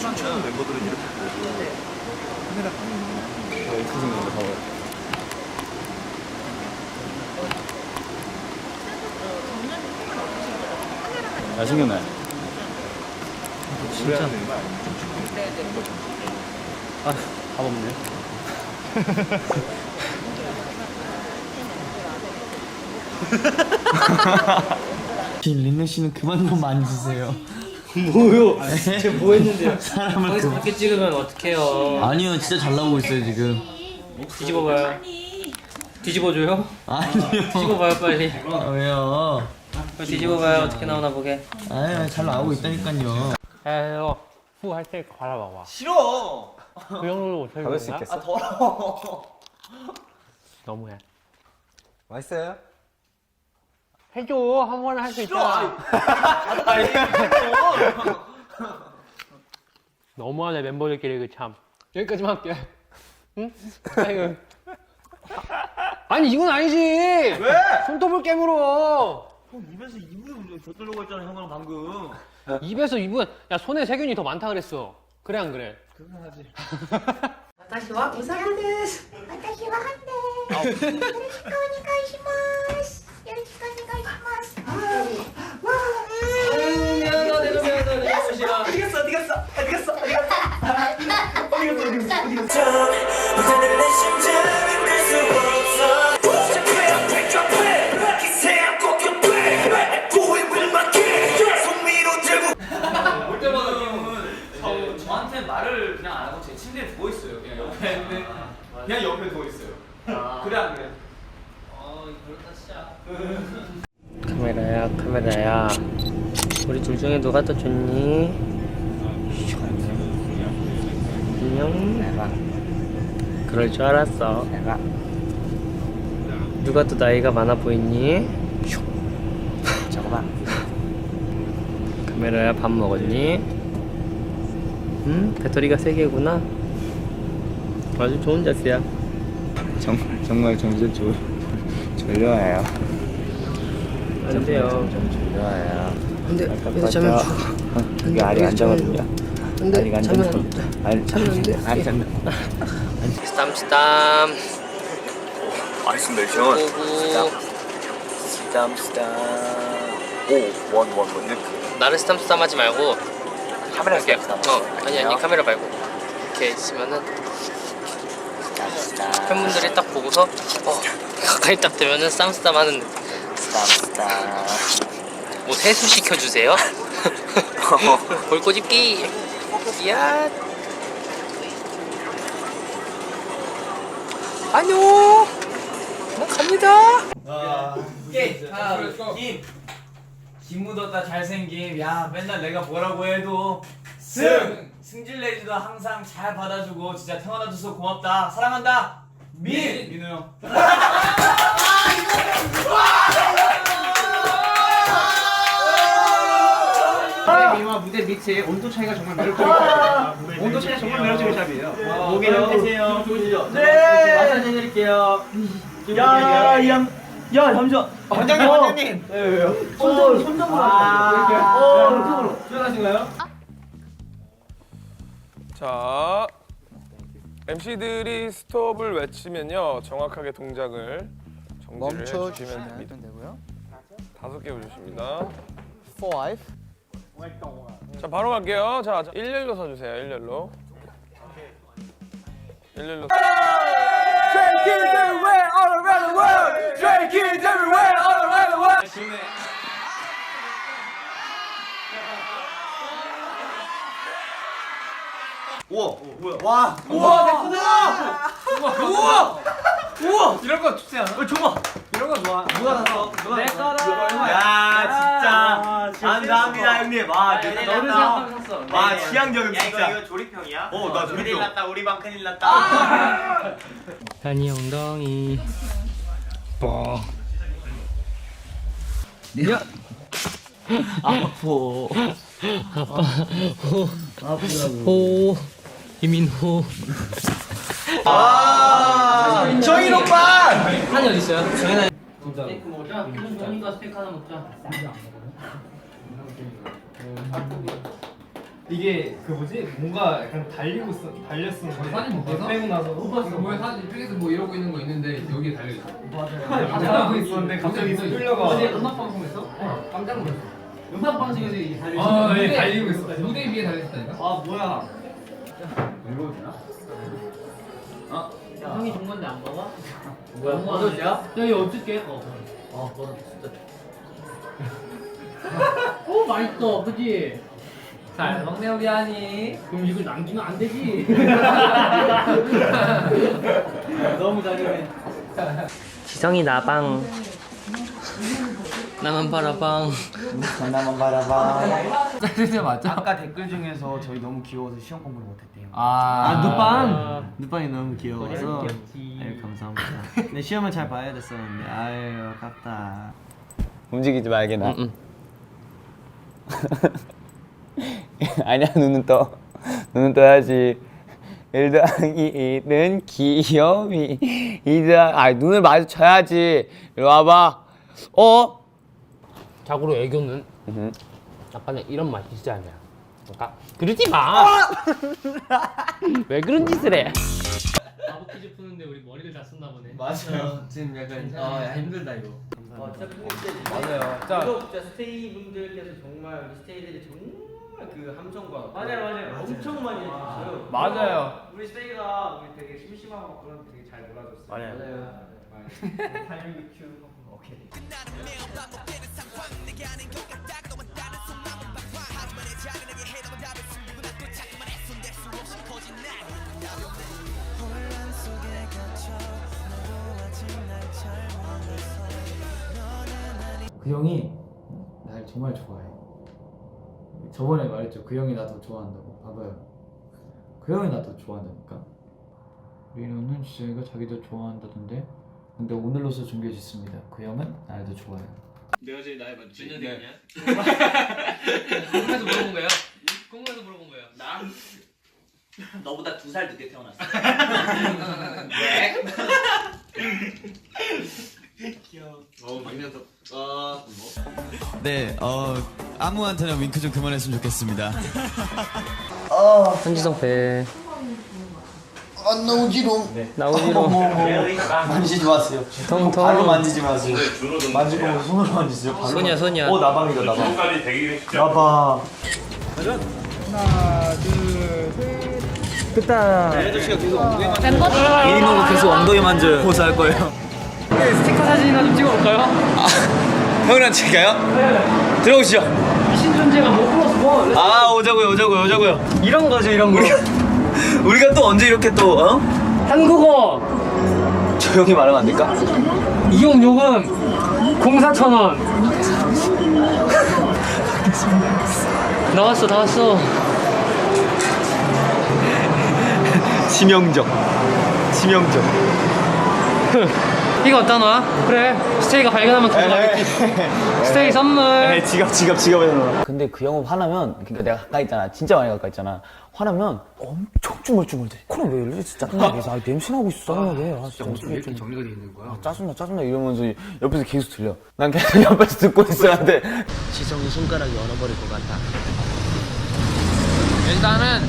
춤추는 멤버들은 이렇게 보고 카메라 깜는 거 이렇게 생겼는데 봐봐요 잘생겼네. 진짜 아, 밥 없네. 린네 씨는 그만 좀 만지세요. 뭐요? 제가 뭐 했는데요? 사람을 거기서 그... 밖에 찍으면 어떡해요? 아니요, 진짜 잘 나오고 있어요 지금. 뒤집어봐요. 뒤집어줘요? 아니요. 뒤집어봐요 빨리. 아, 왜요? 빨리 뒤집어봐요 어떻게 나오나 보게. 아유, 잘 나오고 있다니까요. 야, 후할 때 갈아봐봐. 싫어 그 정도로 못하는 받을 수 거야? 있겠어? 더러워 너무해. 맛있어요? 해줘. 한 번에 할수 있잖아. 너무하네, 멤버들끼리 그 참. 여기까지만 할게. 응? 아이고. 아니, 이건 아니지! 왜? 손톱을 깨물어! 입에서 입으로 젖들려고 했잖아 형이랑 방금 입에서 입은, 야, 손에 세균이 더 많다 그랬어. 그래, 안 그래? 私はウサギです。私はハンです。よろしくお願いします。よろしくお願いします。 올 누가 더 나이가 많아 보이니? 저거 봐. 카메라야 밥 먹었니? 응? 배터리가 세 개구나. 아주 좋은 자세야. 정, 정말 정신 졸, 졸려와요. 안 돼요. 좀 졸려와요. 근데 여기서 자면 여기 알이 안 잡아준다. 근데 안 자면 안 돼. 알이 잡는. 스담스담 맛있습니다 형 오구 스담 스담. 오원원원 이렇게 나는 스담스담 하지 말고 카메라 이렇게. 어 아니 아니 카메라 말고 이렇게 있으면은 스담 스담. 팬분들이 딱 보고서 어 가까이 딱 되면은 쌈스담 하는 스담 스담. 뭐 세수 시켜주세요? 볼꼬집기 이야 안녕 난 갑니다. 오케이 하나 둘김. 김 묻었다 잘생김. 야 맨날 내가 뭐라고 해도 승! 승질 내지도 항상 잘 받아주고 진짜 태어나줘서 고맙다. 사랑한다. 민! 민우 형. 무대 위와 무대 밑의 온도 차이가 정말 매력적인 샵이에요. 온도 차이가 정말 매력적인 샵이에요. 목에는 되세요. 좋으시죠? 네. 마사지 해드릴게요. 야, 이 양, 야, 잠시만. 원장님, 원장님. 네, 왜요? 손잡으로, 손잡으로 하세요. 어, 손잡으로. 시원하신가요? 자, MC들이 스톱을 외치면요 정확하게 동작을 정지를 해주시면 됩니다. 되고요. 다섯 개 올려주십니다. 5자 바로 갈게요. 자, 자 일렬로 서주세요. 일렬로. 일렬로. 이런 거 좋지 않아? 어, 좋아 이런 거 좋아 누가 나서 누가 내 거라 야, 진짜. 감사합니다, 형님. 와, 너를. 생각하고 샀어 와, 취향 저격 야 이거 진짜. 이거 조립형이야? 어, 나 큰일 조립형. 났다 우리 방 큰일 났다 단이 엉덩이 아포. 호 이민호. 정인 오빠 한이 어디 있어요? 정현아. 스테이크 먹자. 정이가 스테이크 하나 먹자. 이게 그 뭐지 뭔가 약간 달리고 있어 달렸어 사진 못 봐서 빼고 나서 못 봤어 뭐야 사진 이쪽에서 뭐 이러고 있는 거 있는데 여기에 달려 있어. 맞아요 있었는데 갑자기 끌려가 어제 음악 방송에서 깜짝 놀랐어. 음악 방송에서 이게 달려 아, 예, 달리고 있어. 무대 위에 달려 있다니까. 아 뭐야 형이 준 건데 안 먹어? 뭐야? 버섯이야? 여기 어떻게? 어. 어, 버섯 진짜. 오 맛있어, 그지? 잘 먹네 우리 한이. 그럼 이걸 남기면 안 되지. 너무 잘해. 지성이 나방. 나만 바라방. 나만 바라봐. 진짜 맞죠? 아까 댓글 중에서 저희 너무 귀여워서 시험 공부를 못했대요. 아, 아 누빵이 너무 귀여워서 귀엽지. 아유 감사합니다. 근데 시험을 잘 봐야 됐었는데 아유 아깝다. 움직이지 말게 나. 응, 응. 아니야 눈은 떠. 눈은 떠야지. 1 더하기 1은 귀요미 2 더하기 아 눈을 마주쳐야지 이리 와봐 어? 자고로 애교는. 약간의 이런 맛이 있잖아요. 그러니까 그러지 마. 왜 그런 짓을 해? 바보 퀴즈 푸는데 우리 머리를 다 썼나 보네. 맞아요. 지금 약간 아 힘들다 이거. 맞아요. 자, 진짜 스테이 분들께서 정말 우리 스테이들이 정말 그 함성과 맞아요 맞아요 엄청 많이 해주셨어요. 맞아요. 우리 스테이가 우리 되게 심심하고 그런 되게 잘 놀아줬어요. 맞아요. 타이밍 큐. 오케이. 그 형이 날 정말 좋아해. 저번에 말했죠. 그 형이 나 더 좋아한다고. 봐봐요. 그 형이 나 더 좋아한다니까. 리노는 지성이가 자기도 좋아한다던데 근데 오늘로서 준비해줬습니다 그 형은 날더 좋아해요 몇년 됐냐? 궁금해서 물어본 거예요? 궁금해서 물어본 거예요. 나? 너보다 두 살 늦게 태어났어. 네, 어 아무한테나 윙크 좀 그만했으면 좋겠습니다. 한지성 배. 아 나오지롱. 나오지롱. 만지지 마세요. 통통. 발로 만지지 마세요. 만질 거면 손으로 만지세요. 발로. 소냐 소냐. 어 나방이다 나방. 나방. 이노가 계속 엉덩이 만져요 포즈 할 거예요 스티커 사진이나 좀 찍어볼까요? 형이랑 찍을까요? 들어오시죠 신존재가 못 풀었어. 아 오자고요 오자고요 오자고요 이런 거죠, 이런 거. 우리가 또 언제 이렇게 또 어? 한국어 조용히 말하면 안 될까? 이용 요금 공사 천 원. 나왔어, 나왔어. 치명적 치명적 이거 놔? 그래, 스테이가 발견하면 가져가겠지. 스테이 선물. 에이 지갑 지갑 지갑에 넣어. 근데 그 형은 화나면 그러니까 내가 가까이 있잖아. 진짜 많이 가까이 있잖아. 화나면 엄청 쭈물쭈물대 코는 왜 이러지? 짜증나 그래서 아 냄새 나고 있어. 짜증나 왜? 아, 진짜 왜 이렇게 정리가 돼 있는 거야? 아, 짜증나 짜증나. 이러면서 옆에서 계속 들려. 난 계속 옆에서 듣고 있어야 돼. 지성이 손가락이 얼어버릴 것 같아. 일단은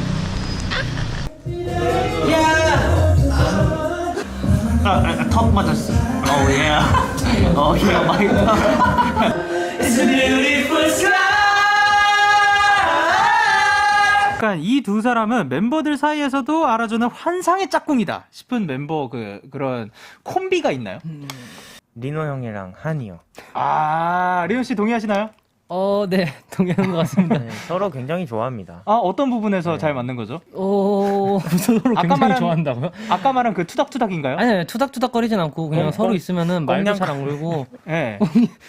턱 맞았어 어예 어예 마이 약간 이 두 사람은 멤버들 사이에서도 알아주는 환상의 짝꿍이다 싶은 멤버 그 그런 콤비가 있나요? 리노 형이랑 한이요. 아 리온 씨 동의하시나요? 어, 네, 동의하는 것 같습니다. 서로 굉장히 좋아합니다. 아 어떤 부분에서 잘 맞는 거죠? 오, 서로 아까 굉장히 말한- 좋아한다고요? 아까 말한 그 투닥투닥인가요? 아니, 아니, 투닥투닥거리진 않고 그냥 어, 서로 어, 있으면은 말도 꽁냥- 잘 안 걸고 네.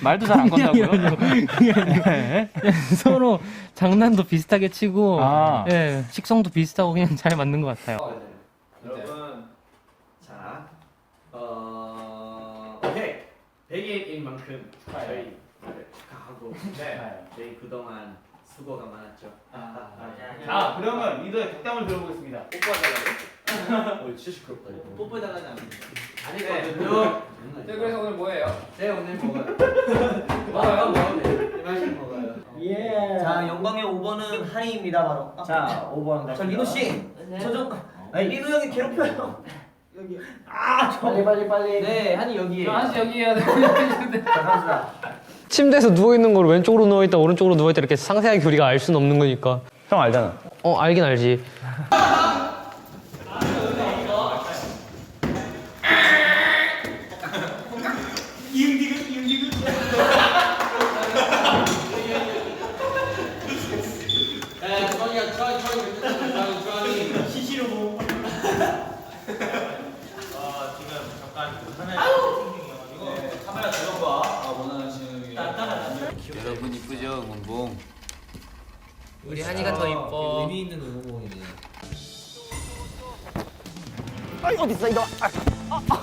말도 잘 안 건다고요? 네. 서로 장난도 비슷하게 치고 아. 예, 식성도 비슷하고 그냥 잘 맞는 것 같아요. 여러분 자 어, 오케이 100일인 만큼 저희 축하하고 네. 저희 그동안 수고가 많았죠 아, 아 그러면 리더의 덕담을 들어보겠습니다. 뽀뽀해달라는 안 아니거든요. 네, 그래서 오늘 뭐예요? 네 오늘 먹어요. 먹어요 먹어요. 이만큼 먹어요. 예. 자 영광의 5번은 한이입니다 바로 자 5번 자 리노 씨 저 좀 아니 리노 형이 괴롭혀요 여기. 아 빨리 빨리 빨리. 네 한이 여기에. 한시 여기에요. 자 갑시다. 침대에서 누워 있는 걸 왼쪽으로 누워 있다 오른쪽으로 누워 있다 이렇게 상세하게 우리가 알 수는 없는 거니까. 형 알잖아. 어 알긴 알지. 어디 있어 이거? 아, 아, 아.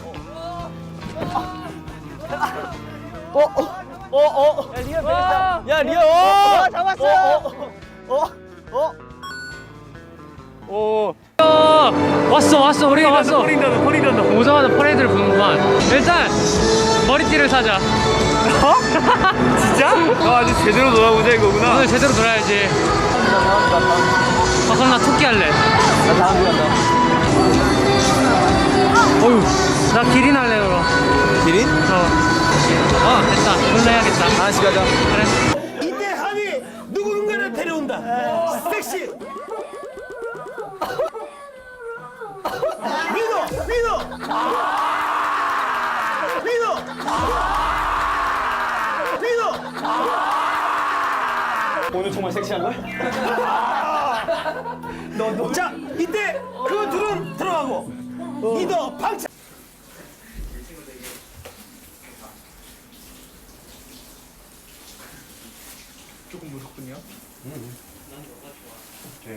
어, 어, 어, 어. 야 리아 되겠다. 야 리아, 어, 잡았어. 어, 어, 어. 오. 어, 왔어 왔어 우리가 왔어. 허리 던다. 오자마자 퍼레이드를 부는구만. 일단 머리띠를 사자. 어? 진짜? 아, 아주 제대로 놀아보자 이거구나. 오늘 제대로 놀아야지. 아 그럼 나 토끼 할래. 나 다음 주 간다. 어휴 나 기린 할래 그럼. 기린? 어. 어 됐다. 놀래 해야겠다. 하나씩 가자. 그래. 이때 한이 누군가를 데려온다. 섹시. 민호, 민호, 민호, 민호. 오늘 정말 섹시한 거야? 너, 너. 자, 이때 그 둘은 들어가고 리더 방차.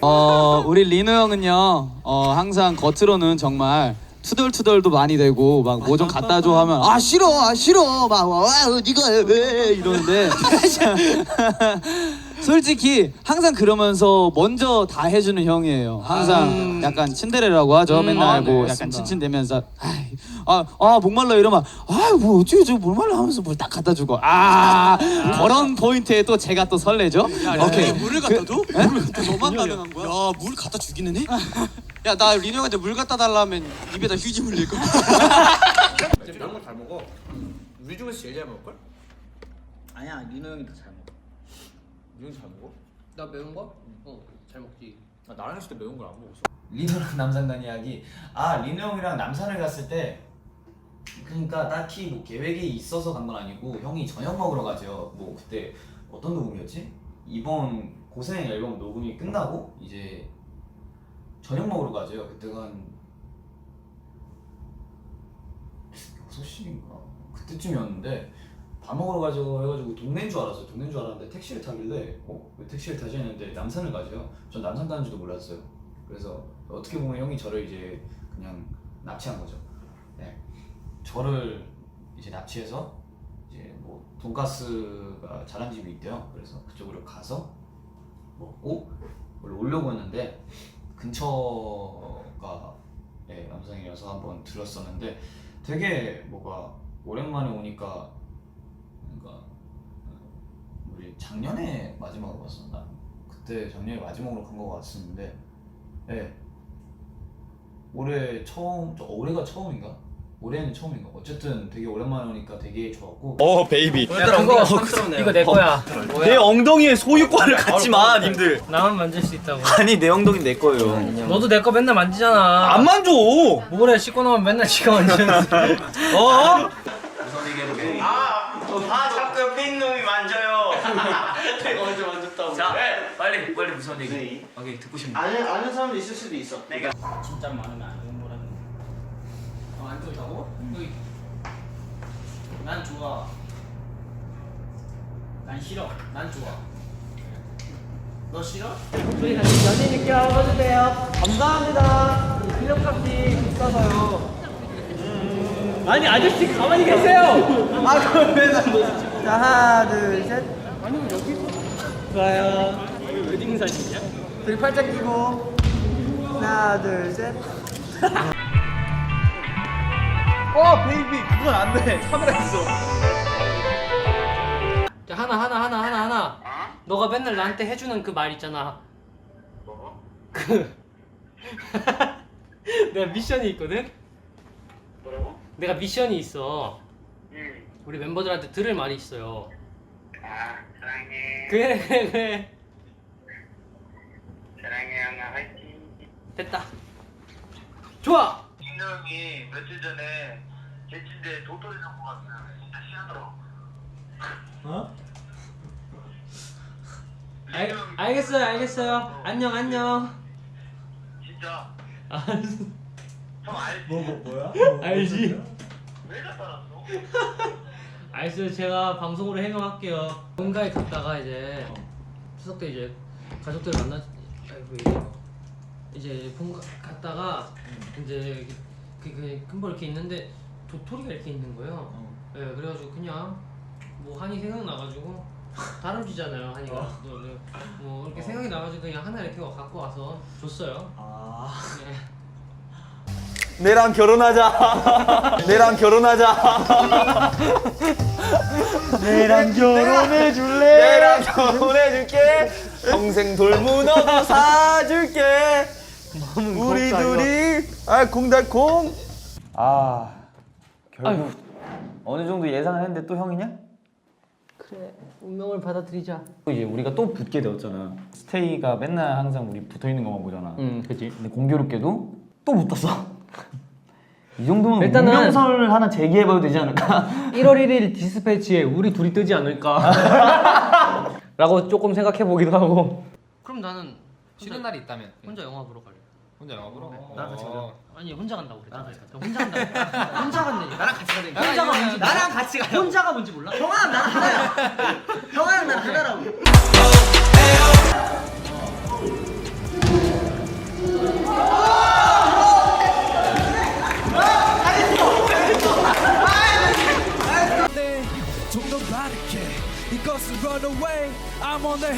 어, 우리 리노 형은요, 어, 항상 겉으로는 정말 투덜투덜도 많이 되고 막 뭐 좀 갖다 줘 하면 아 싫어 아 싫어. 막 와, 와, 네가 왜 이러는데 솔직히 항상 그러면서 먼저 다 해주는 형이에요. 항상 약간 친데레라고 하죠. 맨날 뭐 약간 칭칭대면서 아아 목말라 이러면 아뭐 어쩌고 저쩌고 목말라 하면서 뭘딱 갖다 주고 아 그런 포인트에 또 제가 또 설레죠. 오케이 물을 갖다 줘? 물을 갖다 너만 가능한 거야? 야 물 갖다 주기는 해? 야 나 리노 형한테 물 갖다 달라면 입에다 휴지 물릴 거. 이런 거잘 먹어. 우리 중에서 제일 잘 먹을 걸? 아니야 리노 형이 더 잘 먹어 우리 잘 먹어? 나 매운 거? 어, 잘 먹지. 나 나랑 했을 때 매운 걸 안 먹었어. 리노랑 남산 간 이야기. 아 리노 형이랑 남산을 갔을 때 그러니까 딱히 뭐 계획이 있어서 간 건 아니고 형이 저녁 먹으러 가죠. 뭐 그때 어떤 녹음이었지? 이번 고생 앨범 녹음이 끝나고 이제 저녁 먹으러 가죠. 그때가 한 6시인가 그때쯤이었는데 밥 먹으러 가죠 해가지고 동네인 줄 알았어요. 동네인 줄 알았는데 택시를 타길래 어? 왜 택시를 타지 했는데 남산을 가죠. 전 남산 가는지도 몰랐어요. 그래서 어떻게 보면 형이 저를 이제 그냥 납치한 거죠. 네. 저를 이제 납치해서 이제 뭐 돈가스가 잘한 집이 있대요. 그래서 그쪽으로 가서 먹고 원래 오려고 했는데 근처가 예, 남산이라서 한번 들렀었는데 되게 뭐가 오랜만에 오니까 그러니까 우리 작년에 마지막으로 봤었나? 그때 작년에 마지막으로 간 거 같았는데 예. 올해 처음, 저 올해가 처음인가? 올해는 처음인가? 어쨌든 되게 오랜만에 오니까 되게 좋았고 어, 베이비. 야 그거 이거 내 거야. 내 엉덩이에 소유권을 갖지 마, 님들. 나만 만질 수 있다고. 아니 내 엉덩이 내 거예요. 너도 내 거 맨날 만지잖아. 안 만져. 뭐래 씻고 나면 맨날 지가 만지면서. 어? 아 자꾸 옆에 있는 놈이 만져요 내가 먼저 만졌다고 자 빨리 무서운 얘기 오케이 듣고 싶네 아는, 아는 사람도 있을 수도 있어 내가 진짜 많으면 안 좋은 거라는 거. 어, 안 좋다고? 여기. 난 좋아. 난 싫어. 난 좋아. 너 싫어? 저희 다시 연예인 있게 와주세요. 감사합니다. 필름값이 비싸서요. 아니 아저씨 가만히 계세요. 아 그러면 자 하나 둘 셋. 아니면 여기 좋아요. 웨딩 사진이야? 둘이 팔짱 끼고 하나 둘셋 어 베이비 그건 안돼 카메라 있어 자 하나 하나 하나 하나 하나. 너가 맨날 나한테 해주는 그 말 있잖아. 그 내가 미션이 있거든. 뭐라고? 내가 미션이 있어. 응. 우리 멤버들한테 들을 말이 있어요. 아 사랑해. 그래 그래 그래. 사랑해 양아 화이팅. 됐다. 좋아. 김정이 며칠 전에 제 침대에 도토리 잡고 갔어요. 진짜 희한하더라고. 알, 알겠어요 알겠어요. 안녕 안녕. 진짜. 아, 형 알지? 뭐야? 알지. 왜 갖다 놨어? 알겠어요. 제가 방송으로 해명할게요. 본가에 갔다가 이제 추석 때 이제 가족들 만나 이게 이제 본가 갔다가 이제 그 그 큰벌 이렇게 있는데 도토리가 이렇게 있는 거예요. 예, 그래가지고 그냥 뭐 한이 생각나가지고 다람쥐잖아요 한이가. 뭐, 네. 뭐 이렇게 생각이 나가지고 그냥 하나 이렇게 갖고 와서 줬어요. 아 네. 내랑 결혼하자 내랑 결혼하자 내랑 결혼해 줄래? 내랑 결혼해 줄게 평생 돌문어도 사줄게 우리 둘이 알콩달콩 아 결국 어느 정도 예상을 했는데 또 형이냐? 그래 운명을 받아들이자. 이제 우리가 또 붙게 되었잖아. 스테이가 맨날 항상 우리 붙어 있는 것만 보잖아. 응, 그지. 근데 공교롭게도 또 붙었어. 이 정도면 일단은- 운명설 하나 제기해봐도 되지 않을까? 1월 1일 디스패치에 우리 둘이 뜨지 않을까? 라고 조금 생각해 보기도 하고. 그럼 나는 쉬는 날이 있다면 혼자 영화 보러 갈래. 혼자 영화 보러? 나랑 같이 가자. 어. 아니 혼자 간다고 같이 가자. 혼자 간다고. 혼자 간다니까. 나랑 같이 가자. 혼자가 뭔지 나랑 같이 가 혼자가 뭔지 몰라? 형아랑 나랑 하나야 형아랑 나랑 하나라고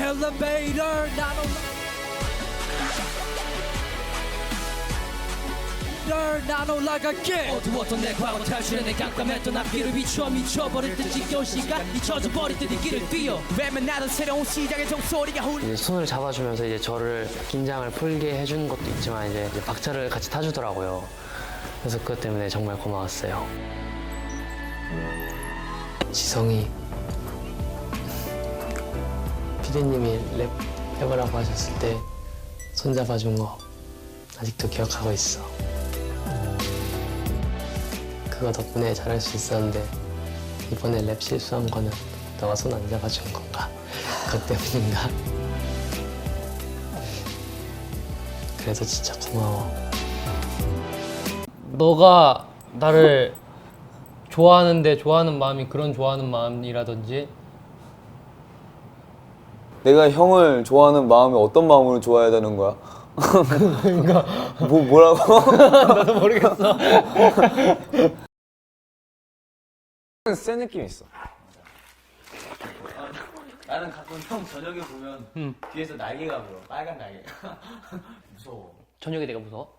I'm on the elevator 나는 난 올라갈게 어두웠던 내 과거 탈출해 내 깜깜했던 앞길을 비추어 미쳐버릴 듯 지겨운 시간 잊혀져 버릴 듯이 길을 뛰어 외면하던 새로운 시작의 종소리가 울 이제 손을 잡아주면서 이제 저를 긴장을 풀게 해주는 것도 있지만 이제, 이제 박자를 같이 타주더라고요. 그래서 그것 때문에 정말 고마웠어요. 지성이 피디님이 랩 해보라고 하셨을 때 손잡아준 거 아직도 기억하고 있어. 그거 덕분에 잘할 수 있었는데 이번에 랩 실수한 거는 너가 손 안 잡아준 건가? 그것 때문인가? 그래도 진짜 고마워. 너가 나를 좋아하는데 좋아하는 마음이 그런 좋아하는 마음이라든지 내가 형을 좋아하는 마음이 어떤 마음으로 좋아해야 되는 거야? 그러니까 뭐 뭐라고? 나도 모르겠어. 센 느낌 있어. 나는 가끔 형 저녁에 보면 응. 뒤에서 날개가 보여. 빨간 날개가. 무서워. 저녁에 내가 무서워?